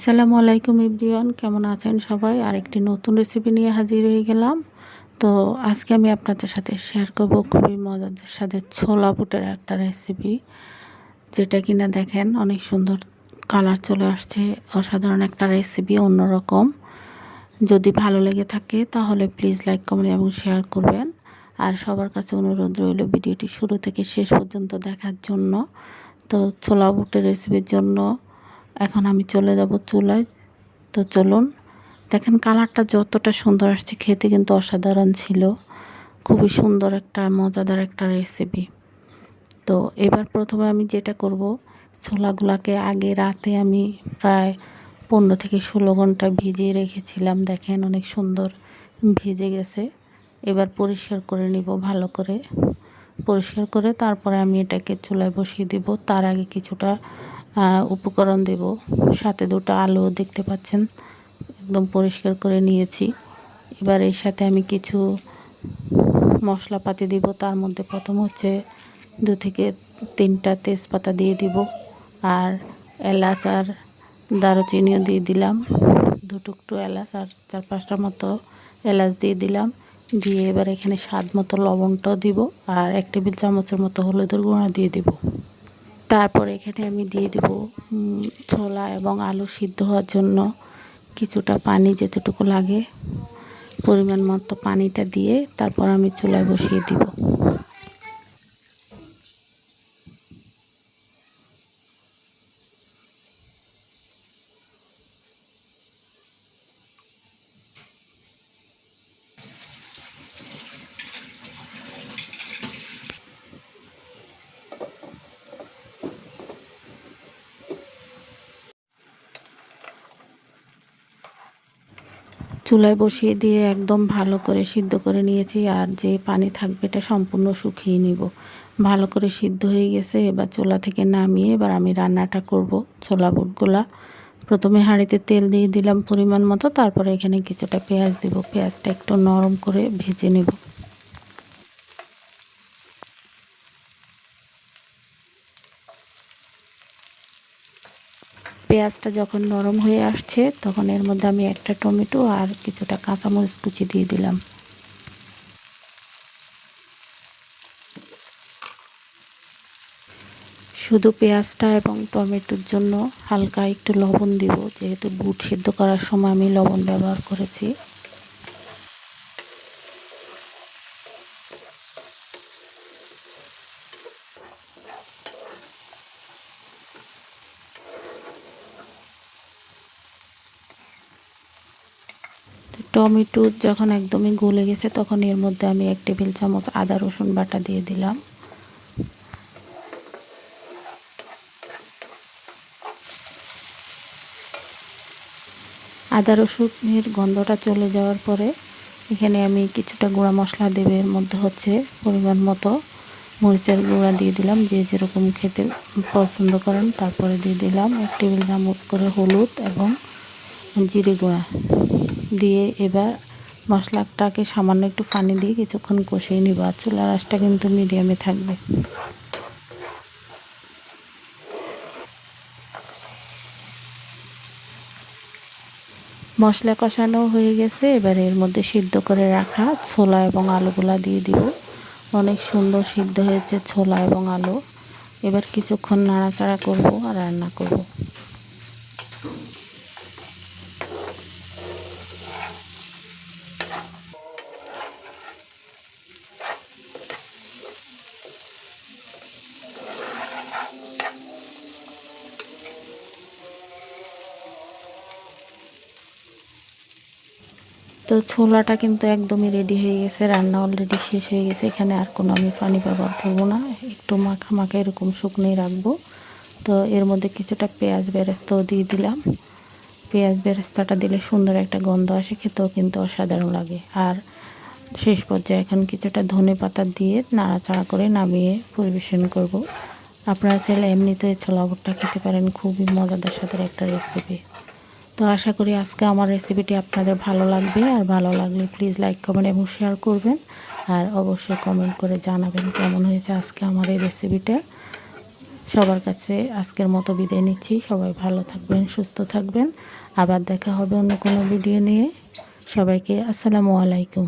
আসসালামু আলাইকুম ইব্রিয়ান, কেমন আছেন সবাই? আরেকটি নতুন রেসিপি নিয়ে হাজির হয়ে গেলাম। তো আজকে আমি আপনাদের সাথে শেয়ার করব খুবই মজাদের সাথে ছোলা বুটের একটা রেসিপি যেটা কিনা দেখেন অনেক সুন্দর কালার চলে আসছে, অসাধারণ একটা রেসিপি অন্যরকম। যদি ভালো লেগে থাকে তাহলে প্লিজ লাইক কমেন্ট এবং শেয়ার করবেন। আর সবার কাছে অনুরোধ রইল ভিডিওটি শুরু থেকে শেষ পর্যন্ত দেখার জন্য। তো ছোলা বুটের রেসিপির জন্য এখন আমি চলে যাব চুলায়। তো চলুন, দেখেন কালারটা যতটা সুন্দর আসছে, খেতে কিন্তু অসাধারণ ছিল। খুবই সুন্দর একটা, মজাদার একটা রেসিপি তো এবার প্রথমে আমি যেটা করব ছোলাগুলাকে আগে রাতে আমি প্রায় পনেরো থেকে ষোলো ঘণ্টা ভিজিয়ে রেখেছিলাম। দেখেন অনেক সুন্দর ভিজে গেছে। এবার পরিষ্কার করে নিব ভালো করে। পরিষ্কার করে তারপরে আমি এটাকে চুলায় বসিয়ে দিব। তার আগে কিছুটা উপকরণ দেব। সাথে দুটো আলু দেখতে পাচ্ছেন। একদম পরিষ্কার করে নিয়েছি। এবার এর সাথে আমি কিছু মশলাপাতি দিব। তার মধ্যে প্রথম হচ্ছে দু থেকে তিনটা তেজপাতা দিয়ে দিব। আর এলাচ আর দারুচিনিও দিয়ে দিলাম। দুটুকটু এলাচ আর চার পাঁচটার মতো এলাচ দিয়ে দিলাম। দিয়ে এবার এখানে স্বাদ মতো লবণটাও দিব। আর এক টেবিল চামচের মতো হলুদের গুঁড়া দিয়ে দিব। তারপর এখানে আমি দিয়ে দেব ছোলা এবং আলু সিদ্ধ হওয়ার জন্য কিছুটা পানি যেতটুকু লাগে, পরিমাণ মতো পানিটা দিয়ে তারপর আমি চুলায় বসিয়ে দিব। চুলায় বসিয়ে দিয়ে একদম ভালো করে সিদ্ধ করে নিয়েছি আর যে পানি থাকবে এটা সম্পূর্ণ শুকিয়ে নিব। ভালো করে সিদ্ধ হয়ে গেছে, এবার চোলা থেকে নামিয়ে এবার আমি রান্নাটা করব, ছোলা বুটগুলা। প্রথমে হাঁড়িতে তেল দিয়ে দিলাম পরিমাণ মতো, তারপরে এখানে কিছুটা পেঁয়াজ দেবো। পেঁয়াজটা একটু নরম করে ভেজে নেব। পেঁয়াজটা যখন নরম হয়ে আসছে, তখন এর মধ্যে আমি একটা টমেটো আর কিছুটা কাঁচামরিচ কুচি দিয়ে দিলাম। শুধু পেঁয়াজটা এবং টমেটোর জন্য হালকা একটু লবণ দিব, যেহেতু বুট সিদ্ধ করার সময় আমি লবণ ব্যবহার করেছি। টমেটো যখন একদমই গলে গেছে, তখন এর মধ্যে আমি এক টেবিল চামচ আদা, রসুন বাটা দিয়ে দিলাম। আদা, রসুনের গন্ধটা চলে যাওয়ার পরে এখানে আমি কিছুটা গুঁড়া মশলা দেবে, এর মধ্যে হচ্ছে পরিমাণ মতো মরিচের গুঁড়া দিয়ে দিলাম। যে যেরকম খেতে পছন্দ করেন, তারপরে দিয়ে দিলাম। এক টেবিল চামচ করে হলুদ এবং জিরে গুঁড়া। দিয়ে এবার মশলাটাকে সামান্য একটু পানি দিয়ে কিছুক্ষণ কষিয়ে নিব আর চুলার আঁচটা কিন্তু মিডিয়ামে থাকবে। মশলা কষানো হয়ে গেছে, এবার এর মধ্যে সিদ্ধ করে রাখা ছোলা এবং আলুগুলা দিয়ে দিব। অনেক সুন্দর সিদ্ধ হয়েছে ছোলা এবং আলু। এবার কিছুক্ষণ নাড়াচাড়া করব আর রান্না করব। তো ছোলাটা কিন্তু একদমই রেডি হয়ে গেছে, রান্না অলরেডি শেষ হয়ে গেছে, এখানে আর কোনো আমি পানি ব্যবহার করব না, একটু মাখা মাখা এরকম শুকনোই রাখব। তো এর মধ্যে কিছুটা পেঁয়াজ বেরেস্তাও দিয়ে দিলাম। পেঁয়াজ বেরেস্তাটা দিলে সুন্দর একটা গন্ধ আসে, খেতেও কিন্তু অসাধারণ লাগে। আর শেষ পর্যায়ে এখন কিছুটা ধনে পাতা দিয়ে নাড়াচাড়া করে নামিয়ে পরিবেশন করব। আপনারা চাইলে এমনিতে ছোলা ভুট্টা খেতে পারেন, খুবই মজাদার সাথে একটা রেসিপি তো আশা করি আজকে আমার রেসিপিটি আপনাদের ভালো লাগবে। আর ভালো লাগলে প্লিজ লাইক কমেন্ট এবং শেয়ার করবেন। আর অবশ্যই কমেন্ট করে জানাবেন কেমন হয়েছে আজকে আমার এই রেসিপিটা সবার কাছে আজকের মতো বিদায় নিচ্ছি। সবাই ভালো থাকবেন, সুস্থ থাকবেন। আবার দেখা হবে অন্য কোনো ভিডিও নিয়ে। সবাইকে আসসালামু আলাইকুম।